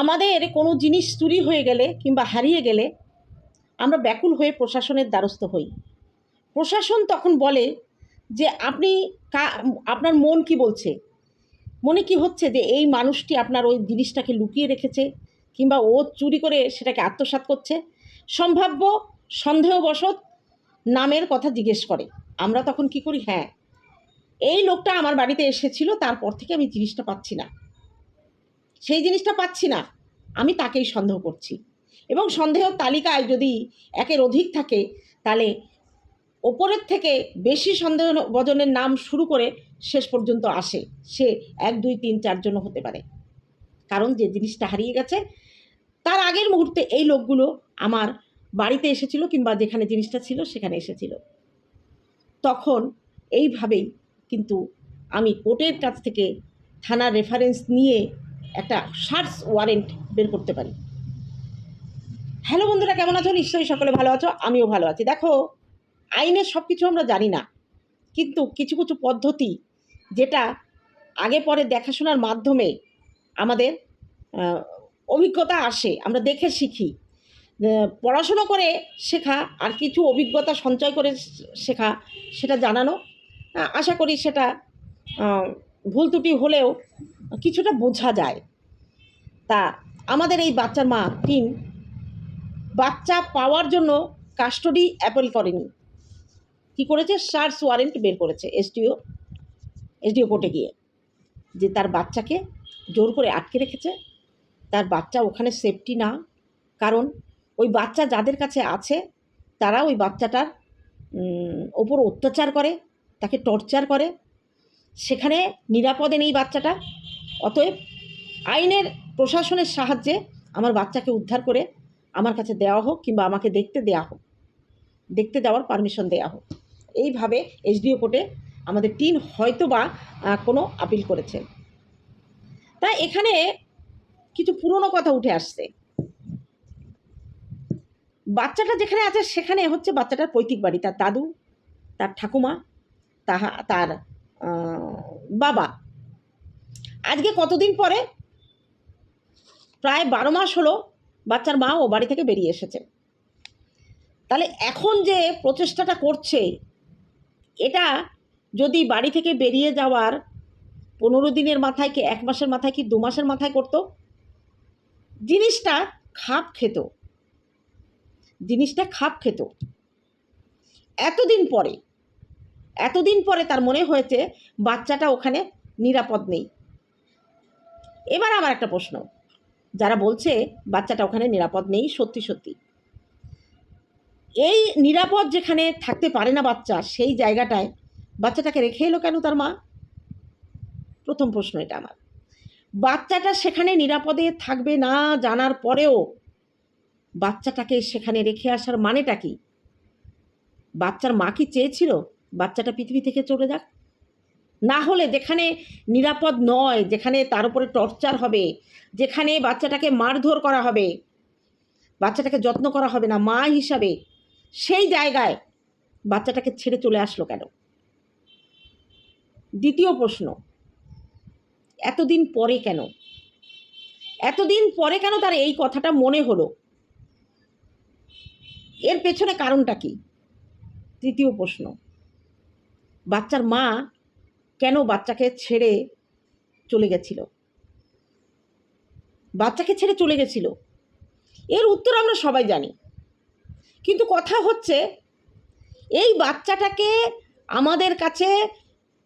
আমাদের কোনো জিনিস চুরি হয়ে গেলে কিংবা হারিয়ে গেলে আমরা ব্যাকুল হয়ে প্রশাসনের দ্বারস্থ হই। প্রশাসন তখন বলে যে আপনি কা, আপনার মন কি বলছে? মনে কি হচ্ছে যে এই মানুষটি আপনার ওই জিনিসটাকে লুকিয়ে রেখেছে কিংবা ও চুরি করে সেটাকে আত্মসাৎ করছে? সম্ভাব্য সন্দেহবশত নামের কথা জিজ্ঞেস করে। আমরা তখন কি করি? হ্যাঁ এই লোকটা আমার বাড়িতে এসেছিল, তারপর থেকে আমি জিনিসটা পাচ্ছি না। সেই জিনিসটা পাচ্ছি না। আমি তাকেই সন্দেহ করছি। এবং সন্দেহ তালিকায় যদি একের অধিক থাকে, তাহলে ওপরের থেকে বেশি সন্দেহ বজনের নাম শুরু করে শেষ পর্যন্ত আসে। সে এক, দুই, তিন চারজনও হতে পারে। কারণ যে জিনিসটা হারিয়ে গেছে, তার আগের মুহূর্তে এই লোকগুলো আমার বাড়িতে এসেছিল কিংবা যেখানে জিনিসটা ছিল সেখানে এসেছিল। তখন এইভাবেই কিন্তু আমি কোর্টের কাছ থেকে থানার রেফারেন্স নিয়ে একটা সার্চ ওয়ারেন্ট বের করতে পারি। হ্যালো বন্ধুরা, কেমন আছো? নিশ্চয়ই সকলে ভালো আছো, আমিও ভালো আছি। দেখো, আইনের সব কিছু আমরা জানি না, কিন্তু কিছু কিছু পদ্ধতি যেটা আগে পরে দেখাশোনার মাধ্যমে আমাদের অভিজ্ঞতা আসে, আমরা দেখে শিখি। পড়াশুনো করে শেখা আর কিছু অভিজ্ঞতা সঞ্চয় করে শেখা, সেটা জানানো আশা করি সেটা ভুল ত্রুটি হলেও কিছুটা বোঝা যায়। তা আমাদের এই বাচ্চার মা টিম বাচ্চা পাওয়ার জন্য কাস্টডি অ্যাপেল করেনি। কি করেছে? সার্চ ওয়ারেন্ট বের করেছে এসডিও এসডিও কোর্টে গিয়ে। যে তার বাচ্চাকে জোর করে আটকে রেখেছে, তার বাচ্চা ওখানে সেফটি না। কারণ ওই বাচ্চা যাদের কাছে আছে, তারা ওই বাচ্চাটার ওপর অত্যাচার করে, তাকে টর্চার করে। সেখানে নিরাপদে নেই বাচ্চাটা। অতএব আইনের প্রশাসনের সাহায্যে আমার বাচ্চাকে উদ্ধার করে আমার কাছে দেওয়া হোক কিংবা আমাকে দেখতে দেওয়া হোক, দেখতে যাওয়ার পারমিশন দেওয়া হোক। এইভাবে এসডিও কোর্টে আমাদের টিন হয়তো বা কোনো আপিল করেছে। তা এখানে কিছু পুরনো কথা উঠে আসছে। বাচ্চাটা যেখানে আছে সেখানে হচ্ছে বাচ্চাটার পৈতৃক বাড়ি, তার দাদু, তার ঠাকুমা, তাহা, তার বাবা। আজকে কতদিন পরে? প্রায় বারো মাস হলো বাচ্চার মা ও বাড়ি থেকে বেরিয়ে এসেছে। তাহলে এখন যে প্রচেষ্টাটা করছে, এটা যদি বাড়ি থেকে বেরিয়ে যাওয়ার পনেরো দিনের মাথায় কি এক মাসের মাথায় কি দু মাসের মাথায় করতো? জিনিসটা খাপ খেত। জিনিসটা খাপ খেত। এতদিন পরে এতদিন পরে তার মনে হয়েছে বাচ্চাটা ওখানে নিরাপদ নেই। এবার আমার একটা প্রশ্ন। যারা বলছে বাচ্চাটা ওখানে নিরাপদ নেই, সত্যি সত্যি। এই নিরাপদ যেখানে থাকতে পারে না বাচ্চা, সেই জায়গাটায় বাচ্চাটাকে রেখে এলো কেন তার মা? প্রথম প্রশ্ন এটা আমার। বাচ্চাটা সেখানে নিরাপদে থাকবে না জানার পরেও বাচ্চাটাকে সেখানে রেখে আসার মানেটা কি? বাচ্চার মা কি চেয়েছিল? বাচ্চাটা পৃথিবী থেকে চলে যাক? না হলে যেখানে নিরাপদ নয়, যেখানে তার উপরে টর্চার হবে, যেখানে বাচ্চাটাকে মারধর করা হবে, বাচ্চাটাকে যত্ন করা হবে না, মা হিসাবে, সেই জায়গায় বাচ্চাটাকে ছেড়ে চলে আসলো কেন? দ্বিতীয় প্রশ্ন, এতদিন পরে কেন? এতদিন পরে কেন তার এই কথাটা মনে হলো? এর পেছনে কারণটা কি? তৃতীয় প্রশ্ন, বাচ্চার মা কেন বাচ্চাকে ছেড়ে চলে গেছিল? বাচ্চাকে ছেড়ে চলে গেছিল। এর উত্তর আমরা সবাই জানি। কিন্তু কথা হচ্ছে, এই বাচ্চাটাকে আমাদের কাছে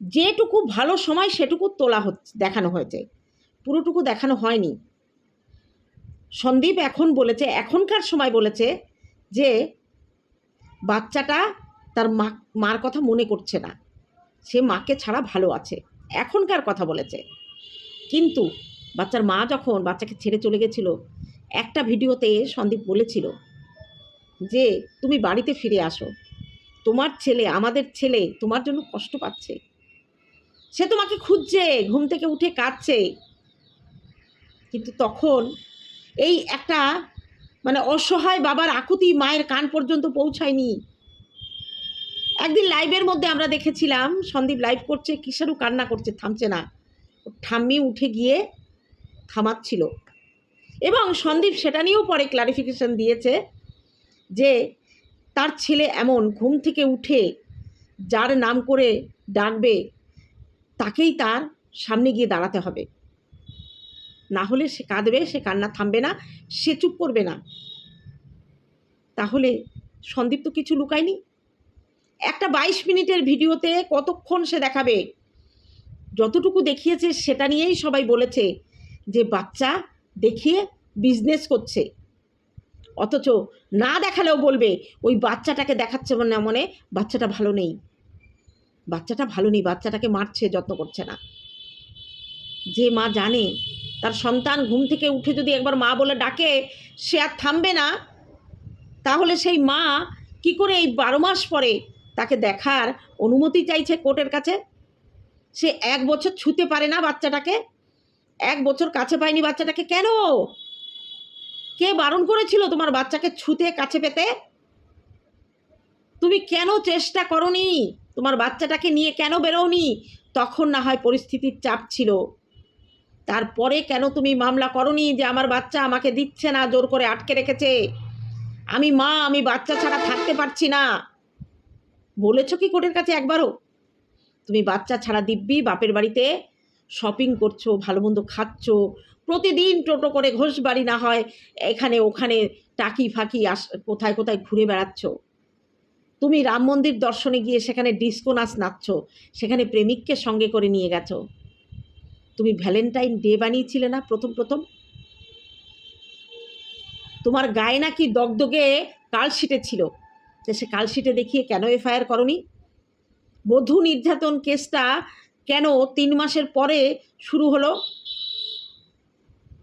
যেটুকু ভালো সময় সেটুকু তোলা হচ্ছে, দেখানো হয়েছে। পুরোটুকু দেখানো হয়নি। সন্দীপ এখন বলেছে, এখনকার সময় বলেছে যে বাচ্চাটা তার মা, মার কথা মনে করছে না। সে মাকে ছাড়া ভালো আছে, এখনকার কথা বলেছে। কিন্তু বাচ্চার মা যখন বাচ্চাকে ছেড়ে চলে গেছিল, একটা ভিডিওতে সন্দীপ বলেছিল যে, তুমি বাড়িতে ফিরে আসো। তোমার ছেলে, আমাদের ছেলে তোমার জন্য কষ্ট পাচ্ছে। সে তোমাকে খুঁজছে, ঘুম থেকে উঠে কাঁদছে। কিন্তু তখন এই একটা মানে অসহায় বাবার আকুতি মায়ের কান পর্যন্ত পৌঁছায়নি। একদিন লাইভের মধ্যে আমরা দেখেছিলাম, সন্দীপ লাইভ করছে কিসেরও কান্না করছে, থামছে না। ঠাম্মি উঠে গিয়ে থামাচ্ছিল। এবং সন্দীপ সেটা নিয়েও পরে ক্লারিফিকেশন দিয়েছে যে, তার ছেলে এমন, ঘুম থেকে উঠে যার নাম করে ডাকবে, তাকেই তার সামনে গিয়ে দাঁড়াতে হবে। না হলে সে কাঁদবে, সে কান্না থামবে না, সে চুপ করবে না। তাহলে সন্দীপ তো কিছু লুকায়নি। একটা বাইশ মিনিটের ভিডিওতে কতক্ষণ সে দেখাবে? যতটুকু দেখিয়েছে সেটা নিয়েই সবাই বলেছে যে বাচ্চা দেখিয়ে বিজনেস করছে। অথচ না দেখালেও বলবে, ওই বাচ্চাটাকে দেখাচ্ছে মনে মনে বাচ্চাটা ভালো নেই। বাচ্চাটা ভালো নেই, বাচ্চাটাকে মারছে, যত্ন করছে না। যে মা জানে, তার সন্তান ঘুম থেকে উঠে যদি একবার মা বলে ডাকে, সে আর থামবে না। তাহলে সেই মা কি করে এই বারো মাস পরে তাকে দেখার অনুমতি চাইছে কোর্টের কাছে? সে এক বছর ছুতে পারে না বাচ্চাটাকে? এক বছর কাছে পায়নি বাচ্চাটাকে কেন? কে বারণ করেছিল তোমার বাচ্চাকে ছুতে, কাছে পেতে? তুমি কেন চেষ্টা করনি? তোমার বাচ্চাটাকে নিয়ে কেন বেরোনি তখন না হয় পরিস্থিতির চাপ ছিল। তারপরে কেন তুমি মামলা করনি যে আমার বাচ্চা আমাকে দিচ্ছে না, জোর করে আটকে রেখেছে? আমি মা, আমি বাচ্চা ছাড়া থাকতে পারছি না। বলেছ কি কোর্টের কাছে একবারও? তুমি বাচ্চা ছাড়া দিব্যি, বাপের বাড়িতে শপিং করছ ভালো মন্দ খাচ্ছ, প্রতিদিন টোটো করে ঘোষ বাড়ি না হয়, এখানে ওখানে টাকি ফাঁকি আস, কোথায় কোথায় ঘুরে বেড়াচ্ছ? তুমি রাম মন্দির দর্শনে গিয়ে সেখানে ডিস্কো নাচ নাচছ, সেখানে প্রেমিককে সঙ্গে করে নিয়ে গেছো। তুমি ভ্যালেন্টাইন ডে বানিয়েছিলে না প্রথম প্রথম? তোমার গায়ে নাকি দগদগে কালশিটে ছিল। তো সে কালশিটে দেখিয়ে কেন এফআইআর করনি? বধূ নির্যাতন কেসটা কেন তিন মাসের পরে শুরু হলো?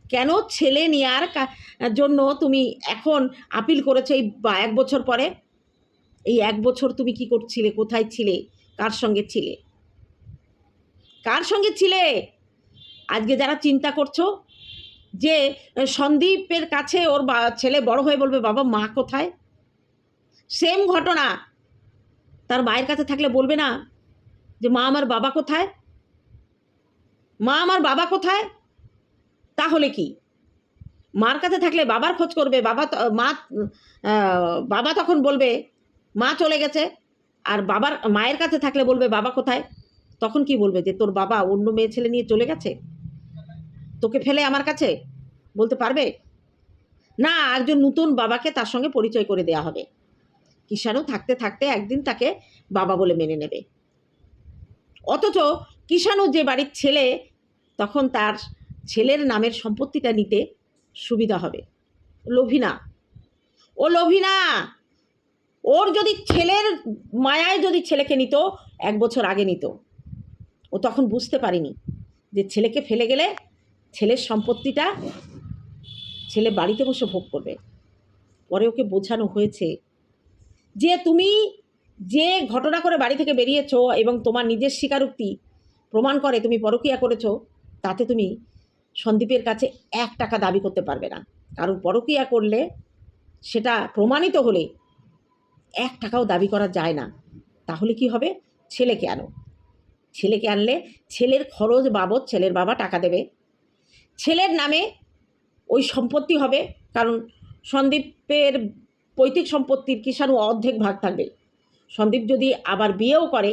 কেন ছেলে নেওয়ার জন্য তুমি এখন আপিল করেছ এই এক বছর পরে? এই এক বছর তুমি কি করছিলে? কোথায় ছিলে? কার সঙ্গে ছিলে? কার সঙ্গে ছিলে? আজকে যারা চিন্তা করছ যে, সন্দীপের কাছে ওর ছেলে বড় হয়ে বলবে, বাবা, মা কোথায়? সেম ঘটনা। তার মায়ের কাছে থাকলে বলবে না যে, মা আমার বাবা কোথায়? মা আমার বাবা কোথায়? তাহলে কি? মার কাছে থাকলে বাবার খোঁজ করবে, বাবা মা বাবা তখন বলবে, মা চলে গেছে। আর বাবার, মায়ের কাছে থাকলে বলবে, বাবা কোথায়? তখন কি বলবে? যে, তোর বাবা অন্য মেয়ে ছেলে নিয়ে চলে গেছে? তোকে ফেলে আমার কাছে? বলতে পারবে? না, একজন নতুন বাবাকে তার সঙ্গে পরিচয় করে দেয়া হবে। কিষাণু থাকতে থাকতে একদিন তাকে বাবা বলে মেনে নেবে। অথচ কিষাণু যে বাড়ির ছেলে, তখন তার ছেলের নামের সম্পত্তিটা নিতে সুবিধা হবে। লোভী না ও লোভী না ওর যদি ছেলের মায়ায় যদি ছেলেকে নিত, এক বছর আগে নিত। ও তখন বুঝতে পারেনি যে ছেলেকে ফেলে গেলে ছেলের সম্পত্তিটা ছেলে বাড়িতে বসে ভোগ করবে। পরে ওকে বোঝানো হয়েছে যে তুমি যে ঘটনা করে বাড়ি থেকে বেরিয়েছো এবং তোমার নিজের স্বীকারোক্তি প্রমাণ করে তুমি পরকীয়া করেছ, তাতে তুমি সন্দীপের কাছে এক টাকা দাবি করতে পারবে না। কারণ পরকীয়া করলে সেটা প্রমাণিত হলে এক টাকাও দাবি করা যায় না। তাহলে কি হবে? ছেলেকে আনো। ছেলেকে আনলে ছেলের খরচ বাবদ ছেলের বাবা টাকা দেবে। ছেলের নামে ওই সম্পত্তি হবে। কারণ সন্দীপের পৈতৃক সম্পত্তির কিষাণু অর্ধেক ভাগ থাকবে। সন্দীপ যদি আবার বিয়েও করে,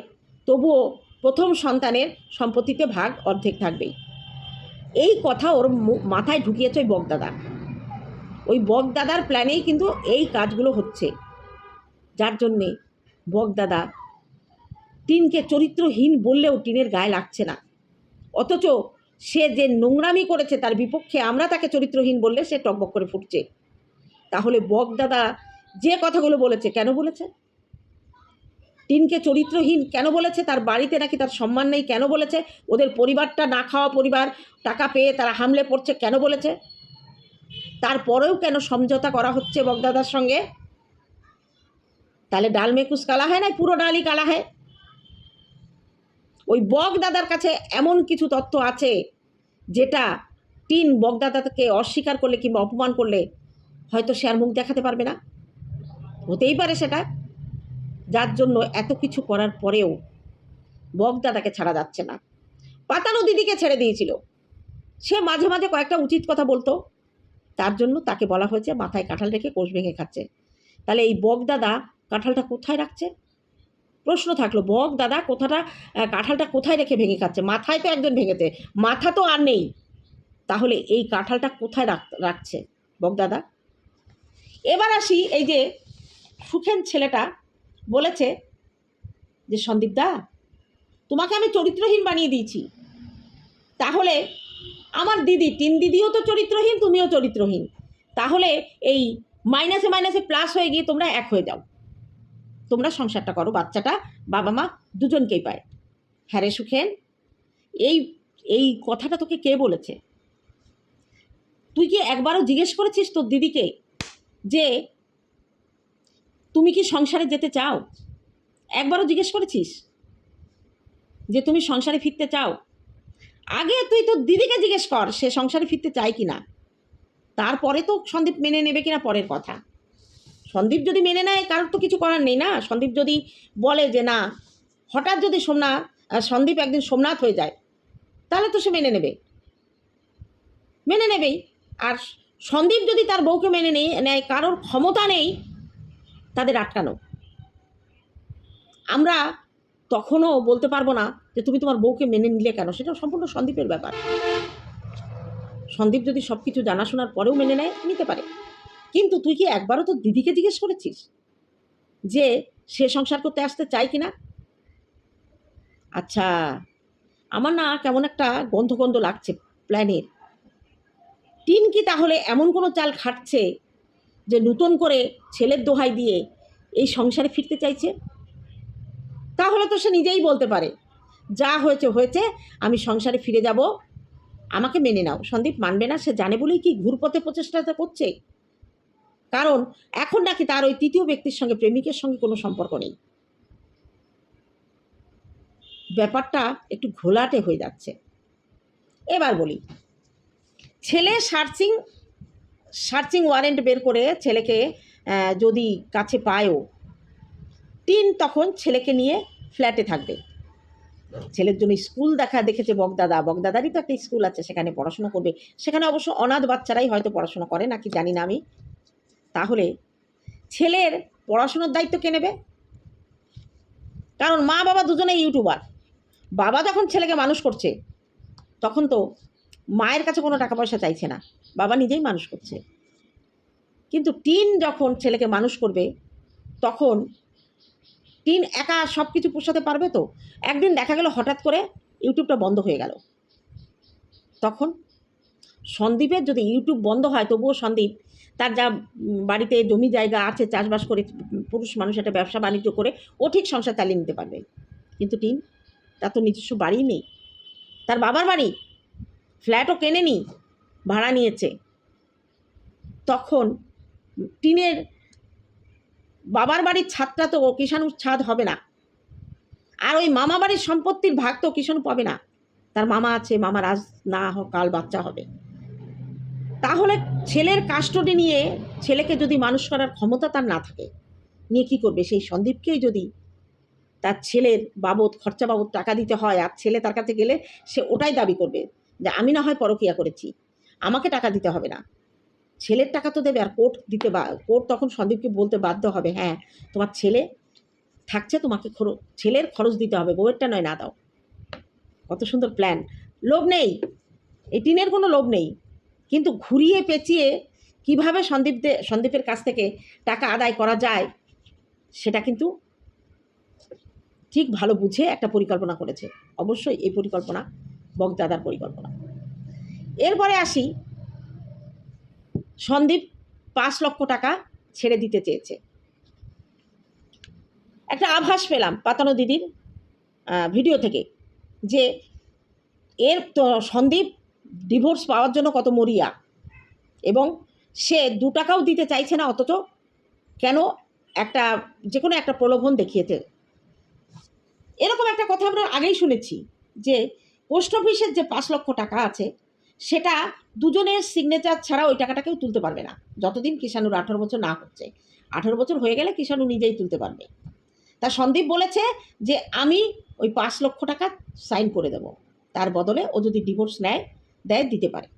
তবুও প্রথম সন্তানের সম্পত্তিতে ভাগ অর্ধেক থাকবেই। এই কথা ওর মাথায় ঢুকিয়েছে ওই বকদাদা ওই বকদাদার প্ল্যানেই কিন্তু এই কাজগুলো হচ্ছে। যার জন্যে বকদাদা টিনকে চরিত্রহীন বললেও টিনের গায়ে লাগছে না। অথচ সে যে নোংরামি করেছে তার বিপক্ষে আমরা তাকে চরিত্রহীন বললে সে টকবক করে ফুটছে। তাহলে বকদাদা যে কথাগুলো বলেছে, কেন বলেছে? টিনকে চরিত্রহীন কেন বলেছে? তার বাড়িতে নাকি তার সম্মান নেই কেন বলেছে? ওদের পরিবারটা না খাওয়া পরিবার, টাকা পেয়ে তারা হামলে পড়ছে কেন বলেছে? তারপরেও কেন সমঝোতা করা হচ্ছে বগদাদার সঙ্গে? তাহলে ডাল মেকুস কালা হয় না? পুরো ডালই কালা হয়? ওই বগদাদার কাছে এমন কিছু তথ্য আছে, যেটা টিন বগদাদাকে অস্বীকার করলে কিংবা অপমান করলে হয়তো সে আর মুখ দেখাতে পারবে না। হতেই পারে সেটা। যার জন্য এত কিছু করার পরেও বগদাদাকে ছাড়া যাচ্ছে না। পাতানো দিদিকে ছেড়ে দিয়েছিল। সে মাঝে মাঝে কয়েকটা উচিত কথা বলতো। তার জন্য তাকে বলা হয়েছে, মাথায় কাঁঠাল রেখে কোষ ভেঙে খাচ্ছে। তাহলে এই বক দাদা কাঁঠালটা কোথায় রাখছে? প্রশ্ন থাকল বক দাদা কোথাটা কাঁঠালটা কোথায় রেখে ভেঙে খাচ্ছে? মাথায় তো একজন ভেঙেছে, মাথা তো আর নেই। তাহলে এই কাঁঠালটা কোথায় রাখ, রাখছে বক দাদা এবার আসি এই যে সুখেন ছেলেটা বলেছে যে, সন্দীপ দা, তোমাকে আমি চরিত্রহীন বানিয়ে দিয়েছি। তাহলে আমার দিদি, তিন দিদিও তো চরিত্রহীন, তুমিও চরিত্রহীন। তাহলে এই মাইনাসে মাইনাসে প্লাস হয়ে গিয়ে তোমরা এক হয়ে যাও। তোমরা সংসারটা করো, বাচ্চাটা, বাবা মা দুজনকেই পায়। হ্যাঁ রে সুখেন, এই এই কথাটা তোকে কে বলেছে? তুই কি একবারও জিজ্ঞেস করেছিস তোর দিদিকে যে তুমি কি সংসারে যেতে চাও? একবারও জিজ্ঞেস করেছিস? যে তুমি সংসারে ফিরতে চাও। আগে তুই তোর দিদিকে জিজ্ঞেস কর, সে সংসারে ফিরতে চায় কি না। তারপরে তো সন্দীপ মেনে নেবে কিনা পরের কথা। সন্দীপ যদি মেনে নেয়, কারোর তো কিছু করার নেই না। সন্দীপ যদি বলে যে না, হঠাৎ যদি সোমনাথ সন্দীপ একদিন সোমনাথ হয়ে যায়, তাহলে তো সে মেনে নেবে। মেনে নেবেই। আর সন্দীপ যদি তার বউকে মেনে নেই নেয়, কারোর ক্ষমতা নেই তাদের আটকানো। আমরা তখনও বলতে পারব না যে তুমি তোমার বউকে মেনে নিলে কেন, সেটা সম্পূর্ণ সন্দীপের ব্যাপার। সন্দীপ যদি সব কিছু জানাশোনার পরেও মেনে নেয়, নিতে পারে। কিন্তু তুই কি একবারও তো দিদিকে জিজ্ঞেস করেছিস যে সে সংসার করতে আসতে চায় কি না আচ্ছা আমার না কেমন একটা গন্ধ গন্ধ লাগছে প্ল্যানের। টিন কি তাহলে এমন কোনো চাল খাটছে যে নতুন করে ছেলের দোহাই দিয়ে এই সংসারে ফিরতে চাইছে, তাহলে তো সে নিজেই বলতে পারে, যা হয়েছে হয়েছে, আমি সংসারে ফিরে যাব, আমাকে মেনে নাও। সন্দীপ মানবে না, সে জানে বলেই কি ঘুরপথে প্রচেষ্টাটা করছে। কারণ এখন নাকি তার ওই তৃতীয় ব্যক্তির সঙ্গে প্রেমিকের সঙ্গে কোনো সম্পর্ক নেই। ব্যাপারটা একটু ঘোলাটে হয়ে যাচ্ছে। এবার বলি, ছেলে সার্চিং সার্চিং ওয়ারেন্ট বের করে ছেলেকে যদি কাছে পায়ও টিন তখন ছেলেকে নিয়ে ফ্ল্যাটে থাকবে। ছেলের জন্য স্কুল দেখা দেখেছে বগদাদা। বগদাদারই তো একটা স্কুল আছে, সেখানে পড়াশোনা করবে। সেখানে অবশ্য অনাথ বাচ্চারাই হয়তো পড়াশোনা করে নাকি জানি না আমি। তাহলে ছেলের পড়াশোনার দায়িত্ব কে নেবে? কারণ মা বাবা দুজনেই ইউটিউবার। বাবা যখন ছেলেকে মানুষ করছে, তখন তো মায়ের কাছে কোনো টাকা পয়সা চাইছে না। বাবা নিজেই মানুষ করছে। কিন্তু টিন যখন ছেলেকে মানুষ করবে, তখন টিন একা সব কিছু পোষাতে পারবে তো? একদিন দেখা গেল হঠাৎ করে ইউটিউবটা বন্ধ হয়ে গেল। তখন সন্দীপের যদি ইউটিউব বন্ধ হয়, তবুও সন্দীপ তার যা বাড়িতে জমি জায়গা আছে, চাষবাস করে পুরুষ মানুষ একটা ব্যবসা বাণিজ্য করে, ও ঠিক সংসার চালিয়ে নিতে পারবে। কিন্তু টিন, তার তো নিজস্ব বাড়ি নেই। তার বাবার বাড়ি ফ্ল্যাটও কেনেনি, ভাড়া নিয়েছে। তখন টিনের বাবার বাড়ির ছাদটা তো কিষাণুর ছাদ হবে না। আর ওই মামা বাড়ির সম্পত্তির ভাগ তো কিষাণু পাবে না। তার মামা আছে মামার আজ না হোক, কাল বাচ্চা হবে। তাহলে ছেলের কাস্টডি নিয়ে ছেলেকে যদি মানুষ করার ক্ষমতা তার না থাকে, নিয়ে কী করবে? সেই সন্দীপকেই যদি তার ছেলের বাবদ, খরচা বাবদ টাকা দিতে হয়, আর ছেলে তার কাছে গেলে সে ওটাই দাবি করবে। যে আমি না হয় পরকিয়া করেছি। আমাকে টাকা দিতে হবে না। ছেলের টাকা তো দেবে আর কোর্ট দিতে বা, কোর্ট তখন সন্দীপকে বলতে বাধ্য হবে হ্যাঁ তোমার ছেলে থাকছে তোমাকে খরচ ছেলের খরচ দিতে হবে, বউয়েরটা নয়, না দাও। কত সুন্দর প্ল্যান লোভ নেই। এই টিনের কোনো লোভ নেই। কিন্তু ঘুরিয়ে পেঁচিয়ে কীভাবে সন্দীপদে সন্দীপের কাছ থেকে টাকা আদায় করা যায়, সেটা কিন্তু ঠিক ভালো বুঝে একটা পরিকল্পনা করেছে। অবশ্যই এই পরিকল্পনা বগদাদার পরিকল্পনা। এরপরে আসি, সন্দীপ পাঁচ লক্ষ টাকা ছেড়ে দিতে চেয়েছে। একটা আভাস পেলাম পাতানো দিদির ভিডিও থেকে যে এর তো সন্দীপ ডিভোর্স পাওয়ার জন্য কত মরিয়া এবং সে দু টাকাও দিতে চাইছে না অথচ কেন একটা, যে কোনো একটা প্রলোভন দেখিয়েছে। এরকম একটা কথা আমরা আগেই শুনেছি যে পোস্ট অফিসের যে পাঁচ লক্ষ টাকা আছে, সেটা দুজনের সিগনেচার ছাড়া ওই টাকাটা কেউ তুলতে পারবে না। যতদিন কিষাণুর আঠারো বছর না হচ্ছে। আঠারো বছর হয়ে গেলে কিষাণু নিজেই তুলতে পারবে। তা সন্দীপ বলেছে যে, আমি ওই পাঁচ লক্ষ টাকা সাইন করে দেব। তার বদলে ও যদি ডিভোর্স নেয়, দেয়, দিতে পারে।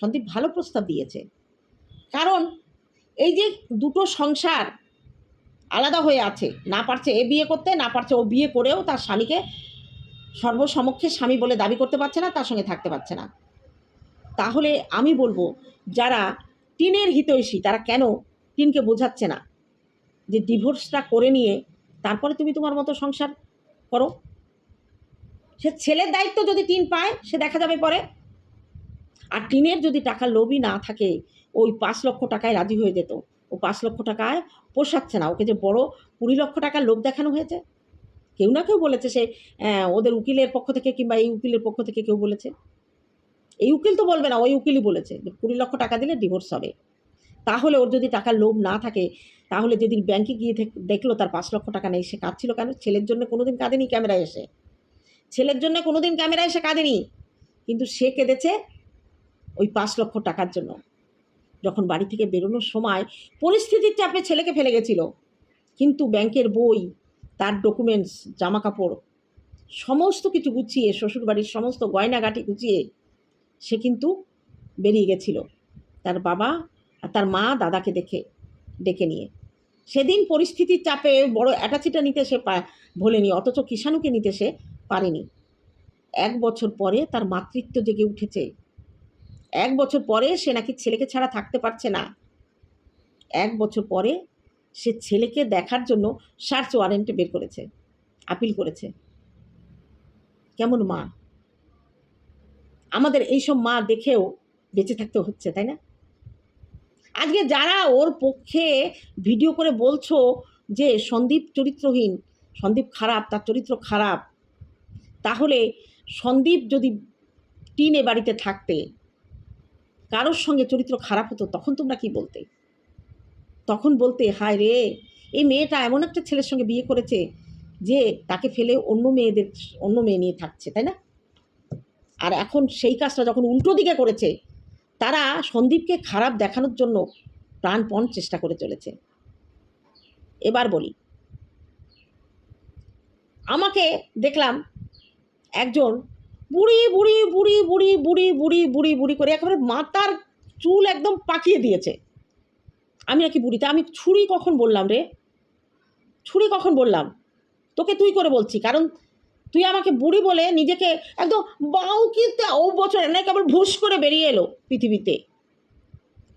সন্দীপ ভালো প্রস্তাব দিয়েছে। কারণ এই যে দুটো সংসার আলাদা হয়ে আছে, না পারছে এ বিয়ে করতে, না পারছে ও বিয়ে করেও তার স্বামীকে সর্বসমক্ষে স্বামী বলে দাবি করতে পারছে না, তার সঙ্গে থাকতে পারছে না। তাহলে আমি বলব, যারা টিনের হিতৈষী, তারা কেন টিনকে বোঝাচ্ছে না? যে ডিভোর্সটা করে নিয়ে তারপরে তুমি তোমার মতো সংসার করো। সে ছেলের দায়িত্ব যদি টিন পায়, সে দেখা যাবে পরে। আর টিনের যদি টাকার লোভই না থাকে, ওই পাঁচ লক্ষ টাকায় রাজি হয়ে যেত। ও পাঁচ লক্ষ টাকায় পোষাচ্ছে না। ওকে যে বড় কুড়ি লক্ষ টাকার লোভ দেখানো হয়েছে। কেউ না কেউ বলেছে সে ওদের উকিলের পক্ষ থেকে কিংবা এই উকিলের পক্ষ থেকে কেউ বলেছে। এই উকিল তো বলবে না, ওই উকিলই বলেছে যে কুড়ি লক্ষ টাকা দিলে ডিভোর্স হবে। তাহলে ওর যদি টাকার লোভ না থাকে, তাহলে যেদিন ব্যাংকে গিয়ে দেখ- দেখল তার পাঁচ লক্ষ টাকা নেই, সে কাঁদছিল কেন? ছেলের জন্য কোনো দিন কাঁদেনি ক্যামেরায় এসে। ছেলের জন্য কোনো দিন ক্যামেরায় এসে কাঁদেনি। কিন্তু সে কেঁদেছে ওই পাঁচ লক্ষ টাকার জন্য। যখন বাড়ি থেকে বেরোনোর সময় পরিস্থিতির চাপে ছেলেকে ফেলে গেছিল। কিন্তু ব্যাংকের বই তার ডকুমেন্টস জামা কাপড় সমস্ত কিছু গুছিয়ে, শ্বশুরবাড়ির সমস্ত গয়নাগাটি গুছিয়ে সে কিন্তু বেরিয়ে গেছিল। তার বাবা আর তার মা দাদাকে দেখে, ডেকে নিয়ে। সেদিন পরিস্থিতির চাপে বড় অ্যাটাচিটা নিতে সে ভোলেনি, অথচ কিষাণুকে নিতে সে পারেনি। এক বছর পরে তার মাতৃত্ব জেগে উঠেছে। এক বছর পরে সে নাকি ছেলেকে ছাড়া থাকতে পারছে না। এক বছর পরে সে ছেলেকে দেখার জন্য সার্চ ওয়ারেন্টে বের করেছে আপিল করেছে। কেমন মা? আমাদের এইসব মা দেখেও বেঁচে থাকতে হচ্ছে, তাই না? আজকে যারা ওর পক্ষে ভিডিও করে বলছো যে সন্দীপ চরিত্রহীন, সন্দীপ খারাপ, তার চরিত্র খারাপ, তাহলে সন্দীপ যদি টিনে বাড়িতে থাকতে, কারোর সঙ্গে চরিত্র খারাপ হতো, তখন তোমরা কি বলতে? তখন বলতে, হায় রে, এই মেয়েটা এমন একটা ছেলের সঙ্গে বিয়ে করেছে যে তাকে ফেলে অন্য মেয়েদের, অন্য মেয়ে নিয়ে থাকছে, তাই না? আর এখন সেই কাজটা যখন উল্টো দিকে করেছে, তারা সন্দীপকে খারাপ দেখানোর জন্য প্রাণপণ চেষ্টা করে চলেছে। এবার বলি, আমাকে দেখলাম একজন বুড়ি বুড়ি বুড়ি বুড়ি বুড়ি বুড়ি বুড়ি বুড়ি করে একেবারে মাথার চুল একদম পাকিয়ে দিয়েছে। আমি নাকি বুড়িতে? আমি ছুরি কখন বললাম রে? ছুরি কখন বললাম? তোকে তুই করে বলছি, কারণ তুই আমাকে বুড়ি বলে নিজেকে একদম বাউকিতে ও বছর না কেবল ভুস করে বেরিয়ে এলো পৃথিবীতে।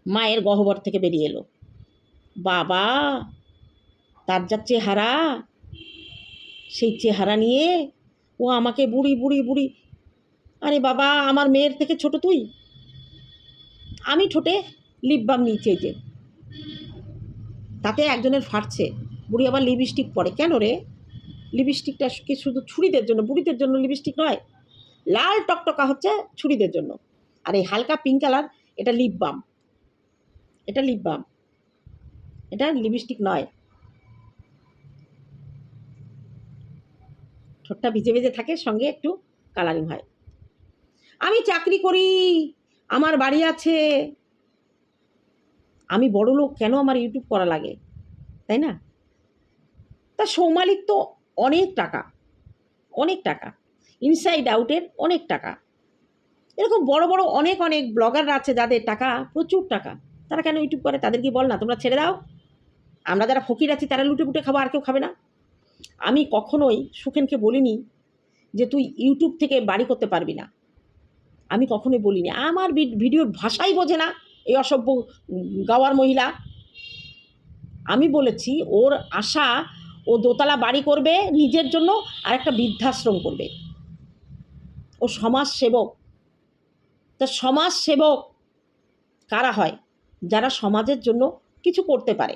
মায়ের গহ্বর থেকে বেরিয়ে এলো। বাবা, তার যা চেহারা, সেই চেহারা নিয়ে ও আমাকে বুড়ি বুড়ি বুড়ি, আরে বাবা, আমার মেয়ের থেকে ছোট তুই? আমি ঠোঁটে লিপ বাম নিচে যে। তাতে একজনের ফাটছে। বুড়ি আবার লিপস্টিক পরে। কেন রে? লিপস্টিকটা কি শুধু ছুরিদের জন্য? বুড়িদের জন্য লিপস্টিক নয়। লাল টকটকা হচ্ছে ছুরিদের জন্য। আর এই হালকা পিঙ্ক কালার এটা লিপ বাম এটা লিপ বাম এটা লিপস্টিক নয়। ঠোঁটটা ভিজে ভিজে থাকে, সঙ্গে একটু কালারিং হয়। আমি চাকরি করি। আমার বাড়ি আছে। আমি বড় লোক কেন আমার ইউটিউব করা লাগে? তাই না? তা সৌমালিক তো অনেক টাকা অনেক টাকা। ইনসাইড আউটের অনেক টাকা। এরকম বড় বড় অনেক অনেক ব্লগাররা আছে যাদের টাকা, প্রচুর টাকা। তারা কেন ইউটিউব করে? তাদেরকে বল না, তোমরা ছেড়ে দাও। আমরা যারা ফকির আছি, তারা লুটে পুটে খাব, আর কেউ খাবে না। আমি কখনোই সুখেনকে বলিনি যে তুই ইউটিউব থেকে বাড়ি করতে পারবি না। আমি কখনোই বলিনি। আমার ভিডিওর ভাষাই বোঝে না। এই অসভ্য গাওয়ার মহিলা। আমি বলেছি, ওর আশা, ও দোতলা বাড়ি করবে, নিজের জন্য আর একটা বৃদ্ধাশ্রম করবে। ও সমাজ সেবক তা সমাজ সেবক কারা হয়? যারা সমাজের জন্য কিছু করতে পারে।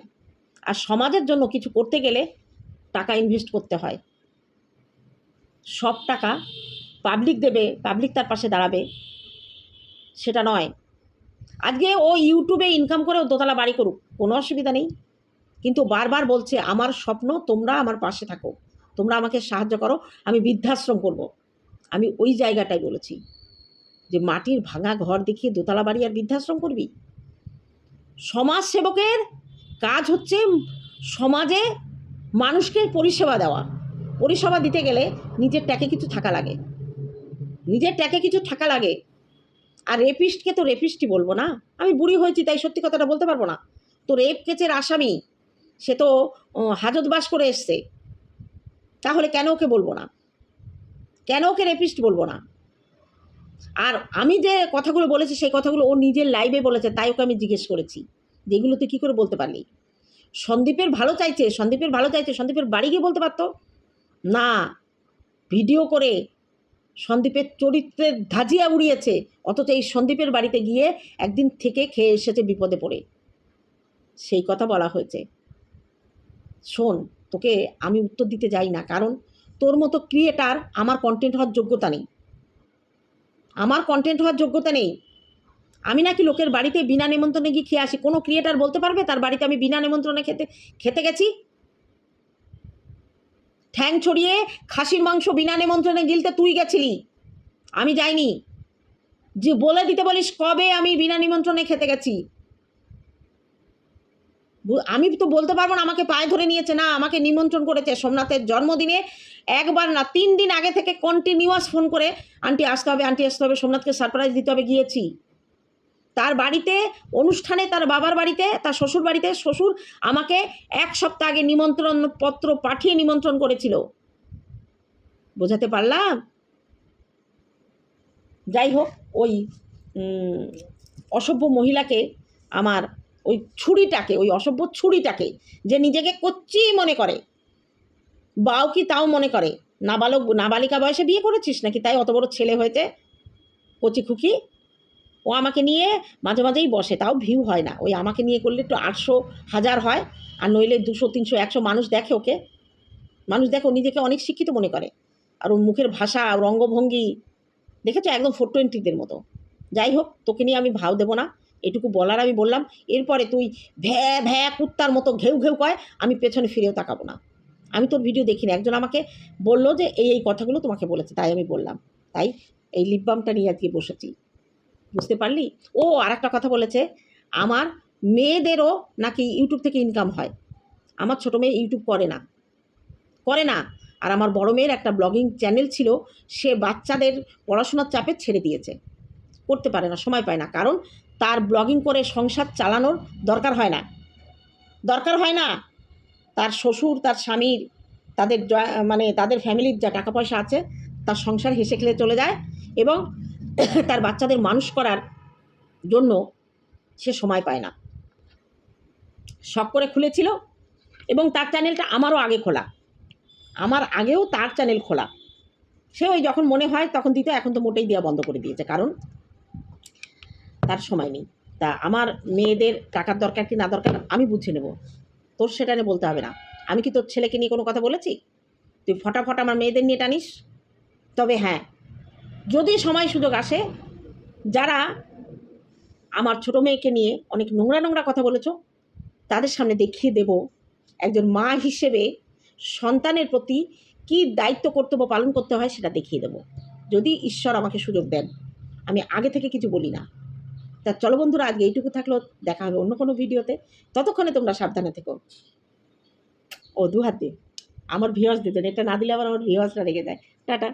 আর সমাজের জন্য কিছু করতে গেলে টাকা ইনভেস্ট করতে হয়। সব টাকা পাবলিক দেবে পাবলিক তার পাশে দাঁড়াবে। সেটা নয়। আজকে ও ইউটিউবে ইনকাম করে ও দোতলা বাড়ি করুক, কোনো অসুবিধা নেই। কিন্তু বারবার বলছে, আমার স্বপ্ন, তোমরা আমার পাশে থাকো। তোমরা আমাকে সাহায্য করো, আমি বৃদ্ধাশ্রম করব। আমি ওই জায়গাটাই বলেছি যে, মাটির ভাঙা ঘর দেখিয়ে দোতলা বাড়ি আর বৃদ্ধাশ্রম করবি? সমাজ সেবকের কাজ হচ্ছে সমাজে মানুষকে পরিষেবা দেওয়া। পরিষেবা দিতে গেলে নিজের ট্যাকে কিছু থাকা লাগে। নিজের ট্যাকে কিছু থাকা লাগে। আর রেপিস্টকে তো রেপিস্টই বলব না। আমি বুড়ি হয়েছি, তাই সত্যি কথাটা বলতে পারব না। তো রেপ কেচের আসামি, সে তো হাজতবাস করে এসছে। তাহলে কেন ওকে বলব না? কেন ওকে রেপিস্ট বলব না? আর আমি যে কথাগুলো বলেছি, সেই কথাগুলো ও নিজের লাইভে বলেছে, তাই ওকে আমি জিজ্ঞেস করেছি। যেগুলো তুই কী করে বলতে পারলি? সন্দীপের ভালো চাইছে, সন্দীপের ভালো চাইছে, সন্দীপের বাড়ি গিয়ে বলতে পারতো? না। ভিডিও করে সন্দীপের চরিত্রের ধাজিয়া উড়িয়েছে, অথচ এই সন্দীপের বাড়িতে গিয়ে একদিন থেকে খেয়ে এসেছে বিপদে পড়ে। সেই কথা বলা হয়েছে। শোন, তোকে আমি উত্তর দিতে যাই না, কারণ তোর মতো ক্রিয়েটার আমার কন্টেন্ট হওয়ার যোগ্যতা নেই। আমার কন্টেন্ট হওয়ার যোগ্যতা নেই। আমি নাকি লোকের বাড়িতে বিনা নিমন্ত্রণে গিয়ে খেয়ে আসি। কোনো ক্রিয়েটার বলতে পারবে? তার বাড়িতে আমি বিনা নিমন্ত্রণে খেতে খেতে গেছি? ঠ্যাং ছড়িয়ে খাসির মাংস বিনা নিমন্ত্রণে গিলতে তুই গেছিলি। আমি যাইনি। যে বলে দিতে বলিস কবে আমি বিনা নিমন্ত্রণে খেতে গেছি? আমি তো বলতে পারব না, আমাকে পায়ে ধরে নিয়েছে। না, আমাকে নিমন্ত্রণ করেছে সোমনাথের জন্মদিনে। একবার না, তিন দিন আগে থেকে কন্টিনিউয়াস ফোন করে, আন্টি, আসতে হবে, আন্টি, আসতে হবে, সোমনাথকে সারপ্রাইজ দিতে হবে, গিয়েছি। তার বাড়িতে, অনুষ্ঠানে তার বাবার বাড়িতে, তার শ্বশুর বাড়িতে শ্বশুর আমাকে এক সপ্তাহ আগে নিমন্ত্রণ পত্র পাঠিয়ে নিমন্ত্রণ করেছিল। বোঝাতে পারলাম? যাই হোক, ওই অসভ্য মহিলাকে আমার ওই ছুরিটাকে, ওই অসভ্য ছুরিটাকে যে নিজেকে কচ্ছি মনে করে, বাও কি তাও মনে করে, নাবালক, নাবালিকা বয়সে বিয়ে করেছিস নাকি? তাই অত বড় ছেলে হয়েছে কচি খুকি? ও আমাকে নিয়ে মাঝে মাঝেই বসে, তাও ভিউ হয় না। ওই আমাকে নিয়ে করলে একটু আটশো হাজার হয়, আর নইলে দুশো, তিনশো, একশো মানুষ দেখে ওকে। মানুষ দেখে ও নিজেকে অনেক শিক্ষিত মনে করে। আর ওর মুখের ভাষা ওর অঙ্গভঙ্গি দেখেছ? একদম ফোর টোয়েন্টিদের মতো। যাই হোক, তোকে নিয়ে আমি ভাও দেবো না। এটুকু বলার আমি বললাম। এরপরে তুই ভ্যা ভ্যা, কুত্তার মতো ঘেউ ঘেউ কয়, আমি পেছনে ফিরেও তাকাবো না। আমি তোর ভিডিও দেখিনি। একজন আমাকে বলল যে, এই এই কথাগুলো তোমাকে বলেছে, তাই আমি বললাম। তাই এই লিপ বামটা নিয়ে আজকে বসেছি। বুঝতে পারলি? ও আর একটা কথা বলেছে, আমার মেয়েদেরও নাকি ইউটিউব থেকে ইনকাম হয়। আমার ছোটো মেয়ে ইউটিউব করে না। করে না। আর আমার বড় মেয়ের একটা ব্লগিং চ্যানেল ছিল, সে বাচ্চাদের পড়াশোনার চাপে ছেড়ে দিয়েছে। করতে পারে না, সময় পায় না। কারণ তার ব্লগিং করে সংসার চালানোর দরকার হয় না। দরকার হয় না। তার শ্বশুর, তার স্বামীর, তাদের মানে তাদের ফ্যামিলির যা টাকা পয়সা আছে, তার সংসার হেসে খেলে চলে যায় এবং তার বাচ্চাদের মানুষ করার জন্য সে সময় পায় না। শখ করে খুলেছিল এবং তার চ্যানেলটা আমারও আগে খোলা। আমার আগেও তার চ্যানেল খোলা। সে ওই যখন মনে হয় তখন দিতে, এখন তো মোটেই দেওয়া বন্ধ করে দিয়েছে, কারণ তার সময় নেই। তা আমার মেয়েদের টাকার দরকার কি না দরকার, আমি বুঝে নেব। তোর সেটা নিয়ে বলতে হবে না। আমি কি তোর ছেলেকে নিয়ে কোনো কথা বলেছি? তুই ফটাফট আমার মেয়েদের নিয়ে টানিস? তবে হ্যাঁ যদি সময় সুযোগ আসে, যারা আমার ছোটো মেয়েকে নিয়ে অনেক নোংরা নোংরা কথা বলেছ, তাদের সামনে দেখিয়ে দেব একজন মা হিসেবে সন্তানের প্রতি কী দায়িত্ব, কর্তব্য পালন করতে হয় সেটা দেখিয়ে দেব। যদি ঈশ্বর আমাকে সুযোগ দেন, আমি আগে থেকে কিছু বলি না। তা চলো বন্ধুরা, আজকে এইটুকু থাকল, দেখা হবে অন্য কোনো ভিডিওতে। ততক্ষণে তোমরা সাবধানে থেকো। ও দু। হাত আমার ভিওয়ার্স দিতেন এটা না দিলে আবার আমার ভিওয়ার্সরা রেগে যায়। টাটা।